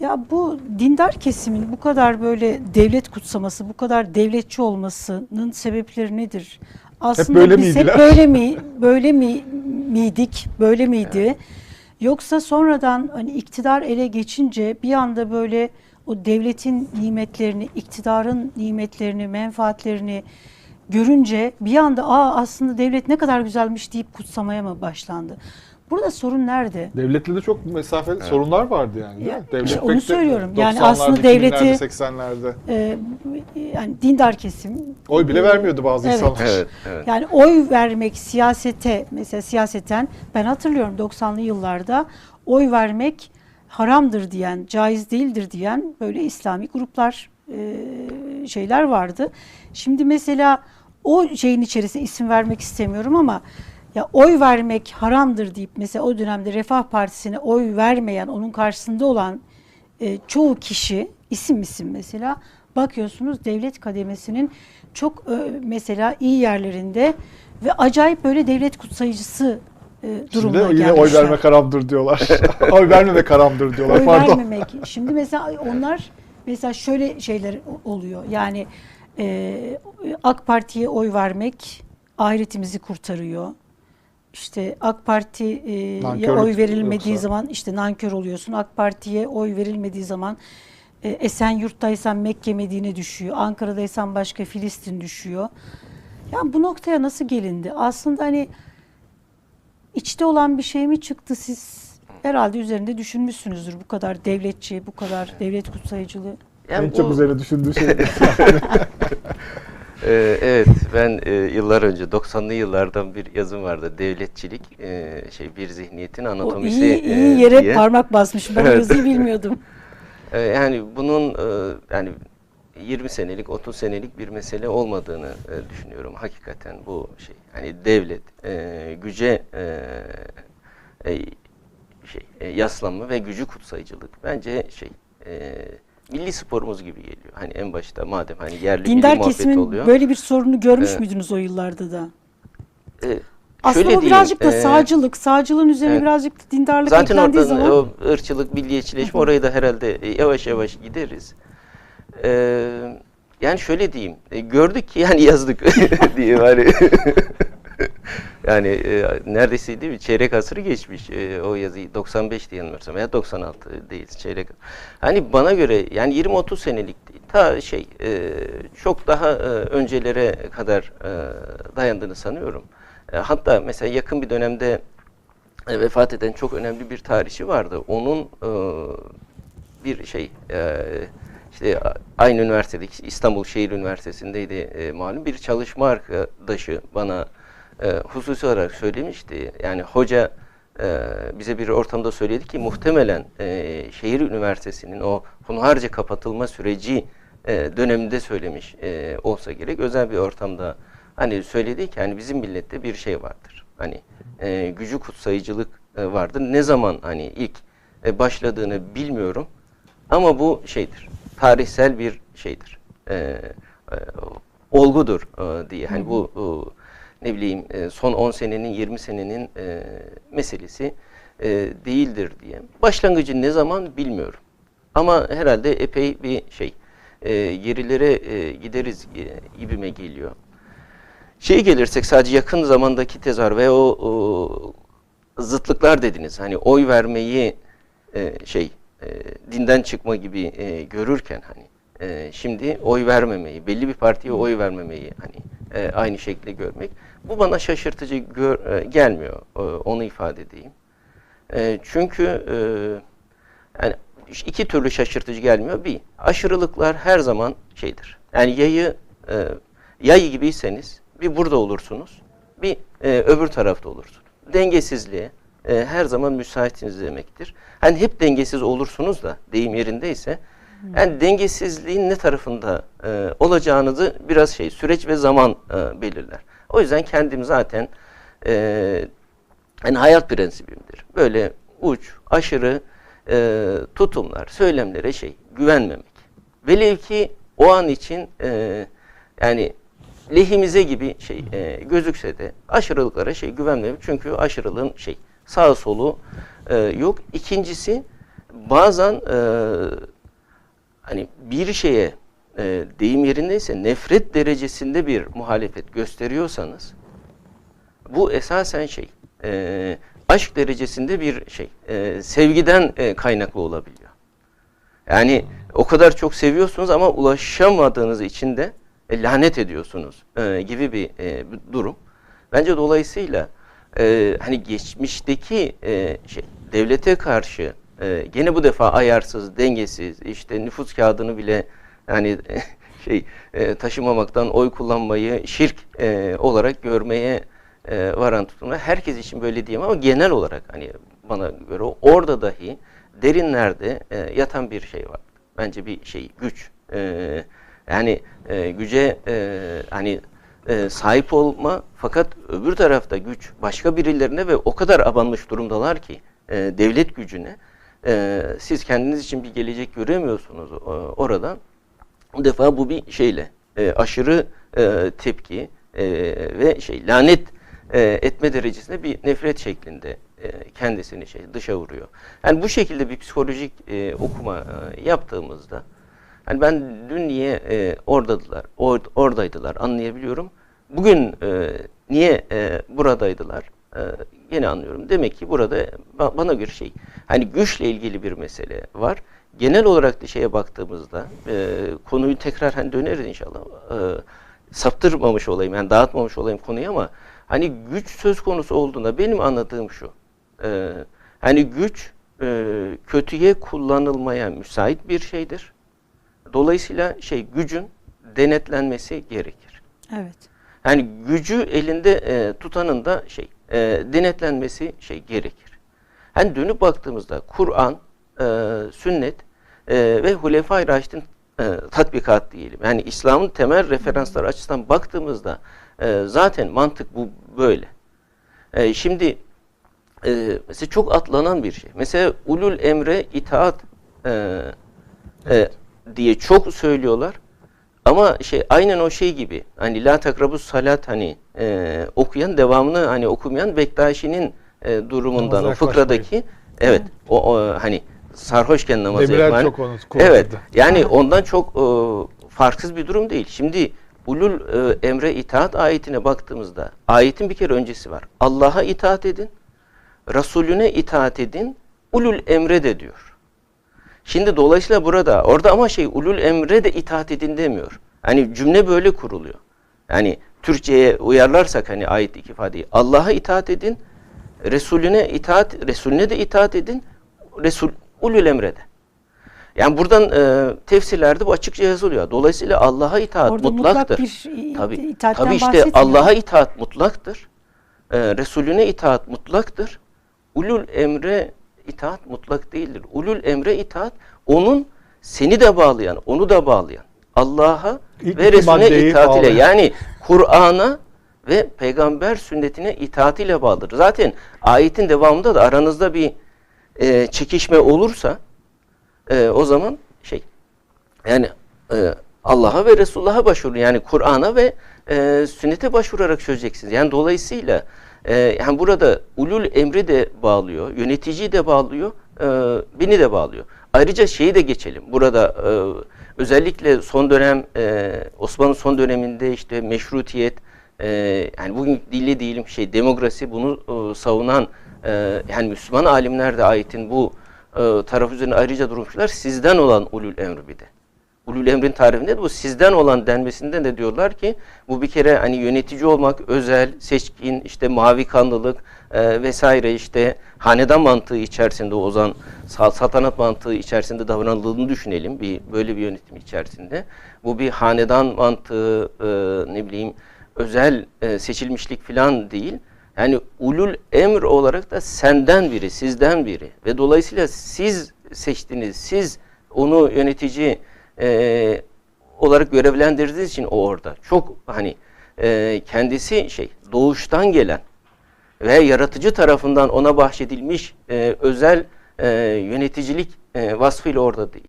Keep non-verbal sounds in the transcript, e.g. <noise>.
Ya bu dindar kesimin bu kadar böyle devlet kutsaması, bu kadar devletçi olmasının sebepleri nedir? Aslında böyle biz miydiler? hep böyle mi böyle mi miydik? Böyle miydi? Yoksa sonradan hani iktidar ele geçince bir anda böyle o devletin nimetlerini, iktidarın nimetlerini, menfaatlerini görünce bir anda aa aslında devlet ne kadar güzelmiş deyip kutsamaya mı başlandı? Burada sorun nerede? Devletle de çok mesafeli sorunlar vardı yani. Ya? Devlet işte onu söylüyorum. Yani 90'larda, aslında devleti- 2000'lerde, 80'lerde Ee, yani dindar kesim oy bile vermiyordu bazı Evet. insanlar. Evet, evet. Yani oy vermek siyasete mesela siyaseten ben hatırlıyorum 90'lı yıllarda oy vermek haramdır diyen, caiz değildir diyen böyle İslami gruplar e, şeyler vardı. Şimdi mesela o şeyin içerisinde isim vermek istemiyorum ama ya oy vermek haramdır deyip mesela o dönemde Refah Partisi'ne oy vermeyen, onun karşısında olan e, çoğu kişi isim isim mesela bakıyorsunuz devlet kademesinin çok e, mesela iyi yerlerinde ve acayip böyle devlet kutsayıcısı e, durumuna Şimdi yine gelmişler. oy vermek haramdır diyorlar. <laughs> oy vermemek haramdır diyorlar. Oy Pardon. vermemek. Şimdi mesela onlar mesela şöyle şeyler oluyor. Yani e, AK Parti'ye oy vermek ahiretimizi kurtarıyor. İşte AK Parti'ye oy verilmediği yoksa? zaman işte nankör oluyorsun. AK Parti'ye oy verilmediği zaman e, Esenyurt'taysan Mekke Medine düşüyor. Ankara'daysan başka Filistin düşüyor. Yani bu noktaya nasıl gelindi? Aslında hani içte olan bir şey mi çıktı siz? Herhalde üzerinde düşünmüşsünüzdür bu kadar devletçi, bu kadar devlet kutsayıcılığı. Yani en çok bu- üzerine düşündüğü şey. <laughs> Ee, evet ben e, yıllar önce 90'lı yıllardan bir yazım vardı devletçilik e, şey bir zihniyetin O anatomisi iyi, e, iyi yere diye. parmak basmış. Ben o Evet. yazıyı bilmiyordum. Ee, <laughs> yani bunun e, yani 20 senelik 30 senelik bir mesele olmadığını e, düşünüyorum hakikaten bu şey hani devlet e, güce e, e, şey e, yaslanma ve gücü kutsayıcılık bence şey e, milli sporumuz gibi geliyor. Hani en başta madem hani yerli Dindar kesimin oluyor. böyle bir sorunu görmüş Evet. müydünüz o yıllarda da? E, Aslında bu birazcık da e, sağcılık, sağcılığın üzerine evet. birazcık da dindarlık Zaten eklendiği oradan zaman o ırkçılık, milliyetçileşme orayı da herhalde yavaş yavaş gideriz. Ee, yani şöyle diyeyim, e, gördük ki yani yazdık <laughs> diyeyim hani. <laughs> yani e, neredeyse değil mi? Çeyrek asırı geçmiş e, o yazıyı 95 diye yanılmıyorsam veya 96 değil çeyrek. Hani bana göre yani 20-30 senelik değil, ta şey e, çok daha e, öncelere kadar e, dayandığını sanıyorum. E, hatta mesela yakın bir dönemde e, vefat eden çok önemli bir tarihçi vardı. Onun e, bir şey e, işte aynı üniversitedeki İstanbul Şehir Üniversitesi'ndeydi e, malum bir çalışma arkadaşı bana e, hususi olarak söylemişti. Yani hoca e, bize bir ortamda söyledi ki muhtemelen e, şehir üniversitesinin o hunharca kapatılma süreci e, döneminde söylemiş e, olsa gerek özel bir ortamda hani söyledi ki hani bizim millette bir şey vardır. Hani e, gücü kutsayıcılık e, vardır. Ne zaman hani ilk e, başladığını bilmiyorum ama bu şeydir. Tarihsel bir şeydir. E, e, olgudur e, diye. Hani bu ne bileyim e, son 10 senenin 20 senenin e, meselesi e, değildir diye. Başlangıcı ne zaman bilmiyorum. Ama herhalde epey bir şey e, gerilere e, gideriz e, gibime geliyor. Şeye gelirsek sadece yakın zamandaki tezahür ve o, o zıtlıklar dediniz. Hani oy vermeyi e, şey e, dinden çıkma gibi e, görürken hani e, şimdi oy vermemeyi, belli bir partiye oy vermemeyi hani e, aynı şekilde görmek bu bana şaşırtıcı gör, e, gelmiyor. E, onu ifade edeyim. E, çünkü e, yani iki türlü şaşırtıcı gelmiyor. Bir, aşırılıklar her zaman şeydir. Yani yayı e, yay gibiyseniz bir burada olursunuz, bir e, öbür tarafta olursunuz. Dengesizliğe e, her zaman müsaitsiniz demektir. Hani hep dengesiz olursunuz da deyim yerindeyse, yani dengesizliğin ne tarafında e, olacağınızı biraz şey süreç ve zaman e, belirler. O yüzden kendim zaten e, yani hayat prensibimdir. Böyle uç, aşırı e, tutumlar, söylemlere şey güvenmemek. Velev ki o an için e, yani lehimize gibi şey e, gözükse de aşırılıklara şey güvenmemek. Çünkü aşırılığın şey sağ solu e, yok. İkincisi bazen e, hani bir şeye e, deyim yerindeyse nefret derecesinde bir muhalefet gösteriyorsanız bu esasen şey e, aşk derecesinde bir şey e, sevgiden e, kaynaklı olabiliyor. Yani o kadar çok seviyorsunuz ama ulaşamadığınız için de e, lanet ediyorsunuz e, gibi bir, e, bir durum. Bence dolayısıyla e, hani geçmişteki e, şey devlete karşı e, gene bu defa ayarsız, dengesiz, işte nüfus kağıdını bile yani <laughs> şey e, taşımamaktan oy kullanmayı şirk e, olarak görmeye e, varan tutumlar. Herkes için böyle diyemem ama genel olarak hani bana göre orada dahi derinlerde e, yatan bir şey var. Bence bir şey güç. E, yani e, güce e, hani e, sahip olma fakat öbür tarafta güç başka birilerine ve o kadar abanmış durumdalar ki e, devlet gücüne e, siz kendiniz için bir gelecek göremiyorsunuz e, oradan. Bu defa bu bir şeyle e, aşırı e, tepki e, ve şey lanet e, etme derecesinde bir nefret şeklinde e, kendisini şey dışa vuruyor. Yani bu şekilde bir psikolojik e, okuma e, yaptığımızda hani ben dün niye e, oradadılar, or, oradaydılar anlayabiliyorum. Bugün e, niye e, buradaydılar e, yine anlıyorum. Demek ki burada ba- bana göre şey hani güçle ilgili bir mesele var. Genel olarak da şeye baktığımızda e, konuyu tekrar hani döneriz inşallah. E, saptırmamış olayım yani dağıtmamış olayım konuyu ama hani güç söz konusu olduğunda benim anladığım şu. E, hani güç e, kötüye kullanılmaya müsait bir şeydir. Dolayısıyla şey gücün denetlenmesi gerekir. Evet. Yani gücü elinde e, tutanın da şey e, denetlenmesi şey gerekir. Hani dönüp baktığımızda Kur'an, e, sünnet e, ve Hulefai Raşid'in e, tatbikat diyelim. Yani İslam'ın temel referansları açısından baktığımızda e, zaten mantık bu böyle. E, şimdi e, mesela çok atlanan bir şey. Mesela ulul emre itaat e, e, diye çok söylüyorlar. Ama şey aynen o şey gibi hani la takrabus salat hani e, okuyan devamını hani okumayan Bektaşi'nin e, durumundan o fıkradaki evet o, o hani sarhoşken namazı Demirel yapman- çok onu kullanırdı. Evet yani ondan çok e, farksız bir durum değil. Şimdi ulul e, emre itaat ayetine baktığımızda ayetin bir kere öncesi var. Allah'a itaat edin, Resulüne itaat edin, ulul emre de diyor. Şimdi dolayısıyla burada orada ama şey ulul emre de itaat edin demiyor. Hani cümle böyle kuruluyor. Yani Türkçe'ye uyarlarsak hani ayetteki ifadeyi Allah'a itaat edin, Resulüne itaat, Resulüne de itaat edin, Resul ulul emre de. Yani buradan e, tefsirlerde bu açıkça yazılıyor. Dolayısıyla Allah'a itaat Orada mutlak mutlaktır. bir i- tabii, tabii işte. Allah'a itaat mutlaktır. E, Resulüne itaat mutlaktır. Ulul emre itaat mutlak değildir. Ulul emre itaat onun seni de bağlayan, onu da bağlayan Allah'a ve Resulüne itaat ile yani Kur'an'a ve peygamber sünnetine itaat ile bağlıdır. Zaten ayetin devamında da aranızda bir e, çekişme olursa e, o zaman şey yani e, Allah'a ve Resulullah'a başvurun. Yani Kur'an'a ve e, sünnete başvurarak çözeceksiniz. Yani dolayısıyla e, yani burada ulul emri de bağlıyor, yöneticiyi de bağlıyor, e, beni de bağlıyor. Ayrıca şeyi de geçelim. Burada e, özellikle son dönem e, Osmanlı son döneminde işte meşrutiyet e, yani bugün dille değilim şey demokrasi bunu e, savunan e, yani Müslüman alimler de ayetin bu e, taraf üzerine ayrıca durmuşlar. Sizden olan ulul emri bir de. Ulul emrin tarifinde de bu sizden olan denmesinden de diyorlar ki bu bir kere hani yönetici olmak, özel, seçkin, işte mavi kanlılık e, vesaire işte hanedan mantığı içerisinde ozan sa- saltanat mantığı içerisinde davranıldığını düşünelim bir böyle bir yönetim içerisinde. Bu bir hanedan mantığı e, ne bileyim özel e, seçilmişlik falan değil. Yani ulul emr olarak da senden biri, sizden biri ve dolayısıyla siz seçtiniz, siz onu yönetici e, olarak görevlendirdiğiniz için o orada. Çok hani e, kendisi şey doğuştan gelen ve yaratıcı tarafından ona bahşedilmiş e, özel e, yöneticilik e, vasfıyla orada değil.